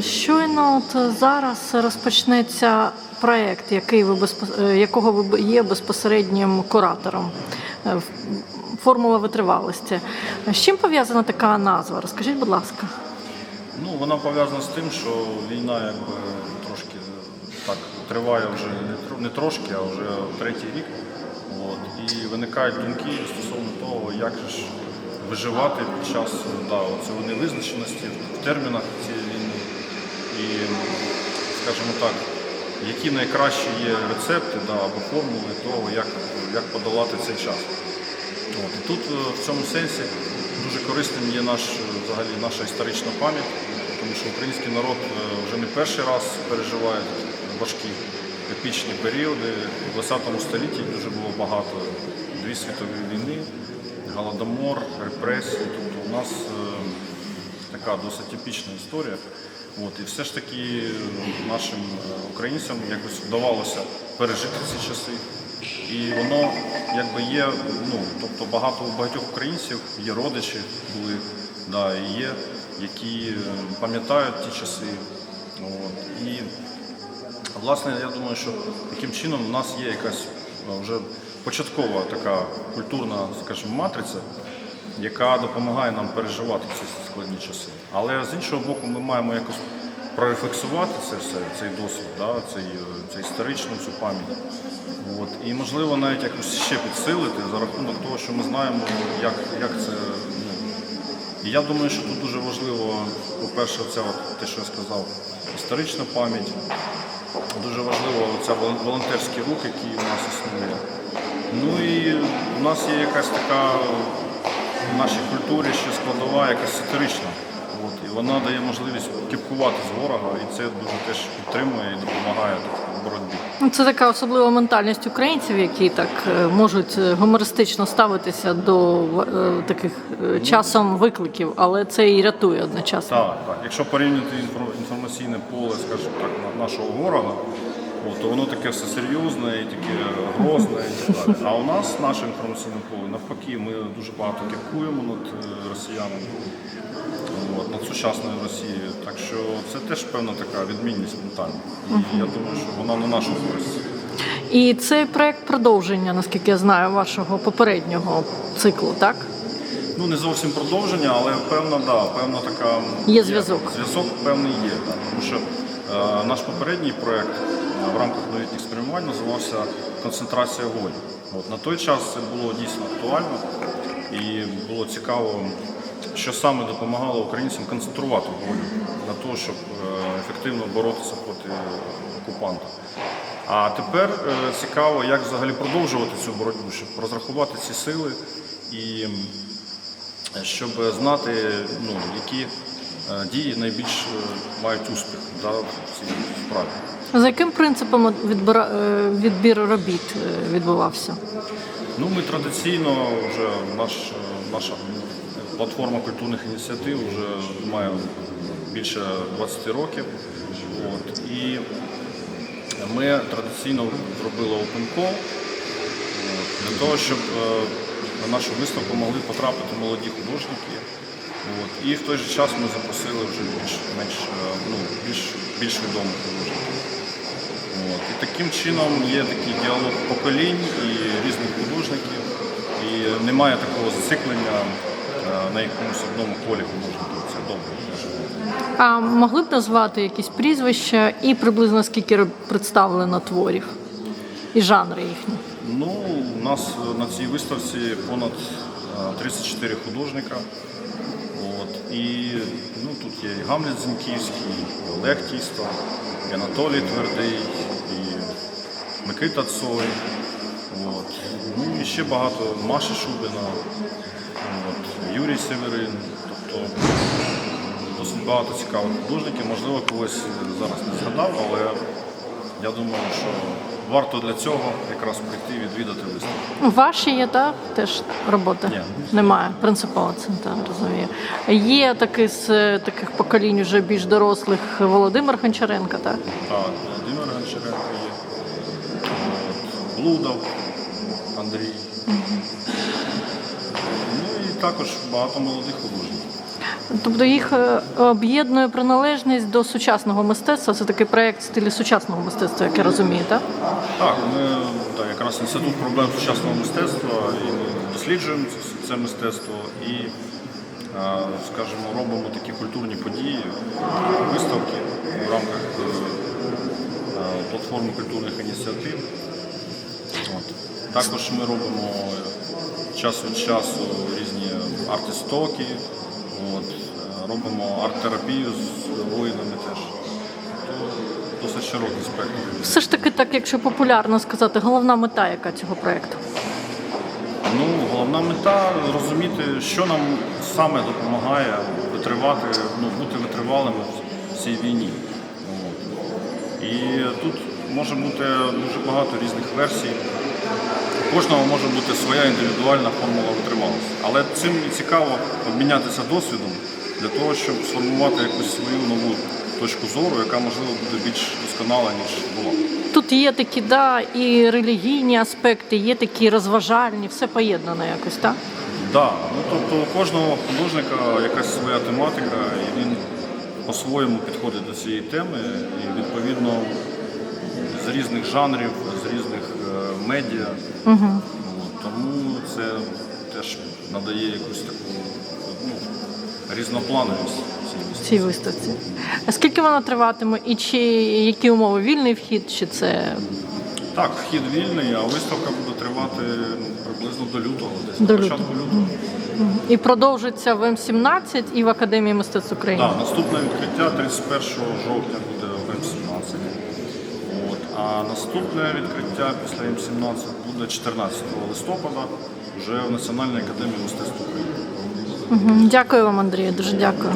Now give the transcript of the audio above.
Щойно от зараз розпочнеться ви е, якого ви є безпосереднім куратором. Е, Формула витривалості. З чим пов'язана така назва? Розкажіть, будь ласка. Ну, вона пов'язана з тим, що війна якби трошки так триває вже не трошки, а вже третій рік. От, і виникають думки стосовно того, як ж виживати під час да, цієї невизначеності в термінах цієї війни. І, скажімо так, які найкращі є рецепти да, або формули того, як, як подолати цей час. От. І тут е, в цьому сенсі дуже корисним є наш, е, взагалі, наша історична пам'ять, тому що український народ е, вже не перший раз переживає важкі епічні періоди. У 20 столітті дуже було багато. Дві світові війни, голодомор, репресії. Тобто у нас така досить епічна історія. От, і все ж таки е, нашим е, українцям якось вдавалося пережити ці часи. І воно якби є, ну, тобто багато у багатьох українців є родичі були, да, і є, які е, пам'ятають ті часи. От. І власне я думаю, що таким чином у нас є якась вже початкова така культурна, скажімо, матриця, яка допомагає нам переживати ці складні часи. Але з іншого боку, ми маємо якось прорефлексувати це все, цей досвід, да, цей, е, цей історичну цю пам'ять. От. І можливо навіть якось ще підсилити за рахунок того, що ми знаємо, як, як це. Ну, і я думаю, що тут дуже важливо, по-перше, це те, що я сказав, історична пам'ять. Дуже важливо ця волонтерський рух, який у нас існує. Ну і у нас є якась така в нашій культурі ще складова, якась сатирична. От, і вона дає можливість кіпкувати з ворога, і це дуже теж підтримує і допомагає в боротьбі. Ну, Це така особлива ментальність українців, які так е, можуть е, гумористично ставитися до е, таких часом викликів, але це і рятує одночасно. Так, так. Якщо порівняти інфор- інформаційне поле, скажімо так, на- нашого ворога, от, то воно таке все серйозне і таке грозне і так далі. А у нас наше інформаційне поле навпаки, ми дуже багато кіпкуємо над е, росіянами, от, над сучасною Росією. Так що це теж певна така відмінність ментальна. І я думаю, що вона на нашу користь. І цей проект продовження, наскільки я знаю, вашого попереднього циклу, так? Ну не зовсім продовження, але певна, да, певна така Є зв'язок. Зв'язок певний є. Да, тому що е, наш попередній проект е, в рамках новітніх спрямувань називався Концентрація волі. От на той час це було дійсно актуально і було цікаво, що саме допомагало українцям концентрувати волю на те, щоб е, ефективно боротися проти окупанта. А тепер е, цікаво, як взагалі продовжувати цю боротьбу, щоб розрахувати ці сили і щоб знати, ну, які е, дії найбільш е, мають успіх да, в цій справі. За яким принципом от відбира... е, відбір робіт е, відбувався? Ну, ми традиційно вже наш, е, наша платформа культурних ініціатив вже має більше 20 років. От, і ми традиційно зробили open call для того, щоб е, на нашу виставку могли потрапити молоді художники. От, і в той же час ми запросили вже більш, менш, е, ну, більш, більш відомих художників. От. І таким чином є такий діалог поколінь і різних художників. І немає такого зациклення е, на якомусь одному полі художників. Це добре. А могли б назвати якісь прізвища і приблизно скільки представлено творів і жанри їхні? Ну, у нас на цій виставці понад е, 34 художника. От. І ну, тут є і Гамлет Зіньківський, і Олег Тісто, і Анатолій Твердий, і Микита Цой. От. Ну і ще багато Маша Шубина, от. Юрій Северин. Тобто досить багато цікавих художників. Можливо, когось зараз не згадав, але я думаю, що варто для цього якраз прийти відвідати виставку. Ваші є, так? Теж роботи? Ні. Немає. Принципово це так розумію. Є такий з е, таких поколінь вже більш дорослих Володимир Гончаренко, так? Так, Володимир Гончаренко є, Блудов Андрій. Ну і також багато молодих художників. Тобто їх е, об'єднує приналежність до сучасного мистецтва. Це такий проєкт в стилі сучасного мистецтва, як я розумію, так? Так, ми так, якраз інститут проблем сучасного мистецтва і ми досліджуємо це- мистецтво і, е, скажімо, робимо такі культурні події, виставки в рамках е, платформи культурних ініціатив. От. Також ми робимо час від часу різні арт-істоки, от. е, робимо арт-терапію з воїнами теж. То Досить широкий спектр. Все ж таки, так, якщо популярно сказати, головна мета яка цього проєкту? Ну, головна мета розуміти, що нам саме допомагає витривати, ну, бути витривалими в цій війні. От. І тут може бути дуже багато різних версій. У кожного може бути своя індивідуальна формула витривалості. Але цим і цікаво обмінятися досвідом для того, щоб сформувати якусь свою нову точку зору, яка можливо буде більш досконала, ніж була. Тут є такі, да, і релігійні аспекти, є такі розважальні, все поєднано якось, так? Да, ну тобто у кожного художника якась своя тематика, і він по-своєму підходить до цієї теми, і відповідно з різних жанрів, з різних е, медіа. Угу. тому це теж надає якусь таку ну, різноплановість цій виставці. А скільки вона триватиме і чи які умови? Вільний вхід, чи це Так, вхід вільний, а виставка буде тривати ну, приблизно до лютого, десь До початку лютого. і продовжиться в М17 і в Академії мистецтв України? Так, наступне відкриття 31 жовтня буде в М17. От. А наступне відкриття після М17 буде 14 листопада вже в Національній академії мистецтв України. Дякую вам, Андрію. Дуже дякую.